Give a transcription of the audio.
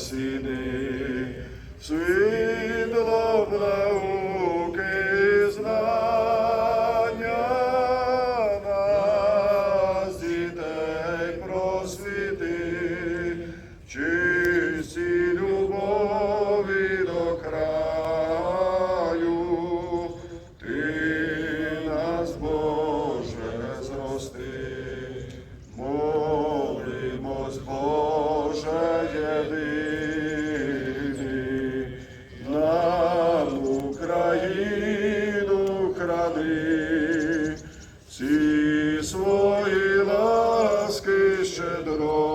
blessed day. Sweet the Lord. слави, свої ласки щедро.